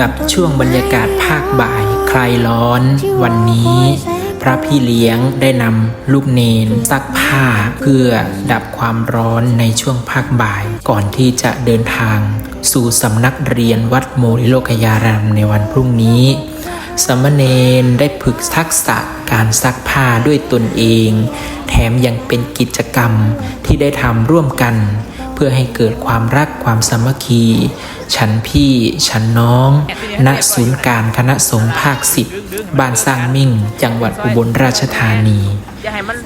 กับช่วงบรรยากาศภาคบ่ายคลายร้อน วันนี้ พระพี่เลี้ยงได้นำลูกเนนซักผ้าเพื่อดับความร้อนในช่วงภาคบ่าย ก่อนที่จะเดินทาง สู่สำนักเรียนวัดโมริโลกยารามในวันพรุ่งนี้สามเณรได้ฝึกทักษะการซักผ้าด้วยตนเอง แถมยังเป็นกิจกรรมที่ได้ทำร่วมกัน เพื่อให้เกิดความรักความสามัคคี ฉันพี่ ฉันน้อง ณศูนย์การคณะสงฆ์ภาคสิบบ้านสร้างมิ่ง จังหวัดอุบลราชธานี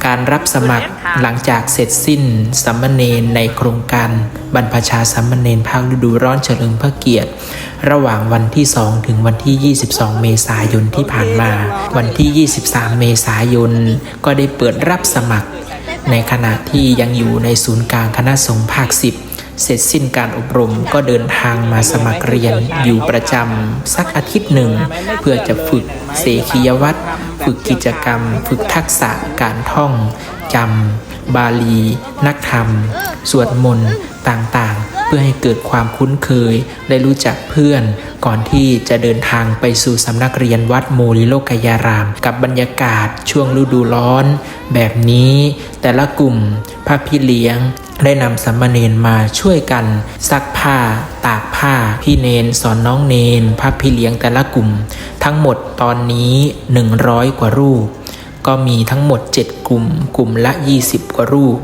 การรับสมัครหลังจากเสร็จสิ้นสัมมเนนในโครงการบรรพชาสัมมเนนภาคฤดูร้อนเฉลิมพระเกียรติ ระหว่างวันที่ 2 ถึงวันที่ 22 เมษายนที่ผ่านมา วันที่ 23 เมษายนก็ได้เปิดรับสมัคร ในขณะที่ยังอยู่ในศูนย์กลางคณะสงฆ์ภาค 10 เสร็จสิ้นการอบรมก็เดินทางมาสมัครเรียนอยู่ประจำสักอาทิตย์หนึ่ง เพื่อจะฝึกเสขียวัตรฝึกกิจกรรม ฝึกทักษะการท่องจำบาลี นักธรรม สวดมนต์ต่างๆ เพื่อให้เกิดความคุ้นเคยได้รู้จักเพื่อน ก่อนที่จะเดินทางไปสู่สำนักเรียนวัดโมริโลกยาราม กับบรรยากาศช่วงฤดูร้อน แบบนี้แต่ละกลุ่มพระพี่เลี้ยงได้นำสัมมาเนนมาช่วยกัน ซักผ้า ตากผ้า พี่เนนสอนน้องเนนพระพี่เลี้ยงแต่ละกลุ่ม ทั้งหมดตอนนี้ 100 กว่ารูป ก็มีทั้งหมด 7 กลุ่ม กลุ่มละ 20 กว่ารูป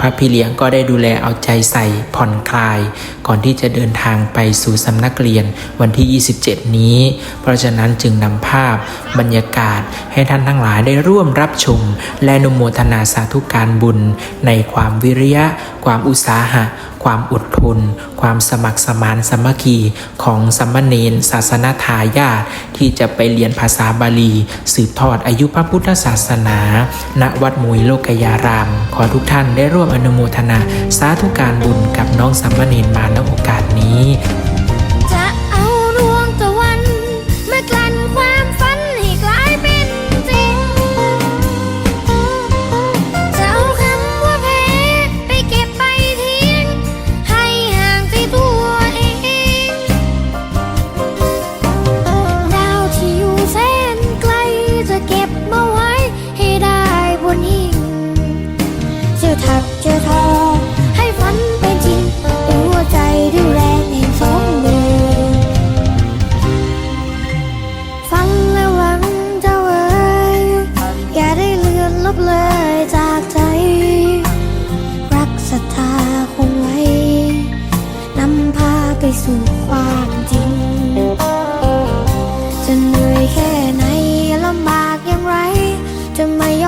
พระพี่เลี้ยงก็ได้ดูแลเอาใจใส่ผ่อนคลาย ก่อนที่จะเดินทางไปสู่สำนักเรียนวันที่ 27 นี้ เพราะฉะนั้นจึงนำภาพบรรยากาศให้ท่านทั้งหลายได้ร่วมรับชม และนุโมทนาสาธุการบุญ ในความวิริยะ ความอุตสาหะความอดทน ความสมัครสมานสมัคคีของสมณเนนศาสนาทายาทที่จะไปเรียนภาษาบาลี สืบทอดอายุพระพุทธศาสนา ณวัดมุยโลกยาราม ขอทุกท่านได้ร่วมอนุโมทนา สาธุการบุญกับน้องสมณเนนมาณโอกาสนี้ เลยจากใจ รักศรัทธาคงไว้ นำพาไปสู่ความจริง จะเหนื่อยแค่ไหนลำบากอย่างไร จะไม่ยอม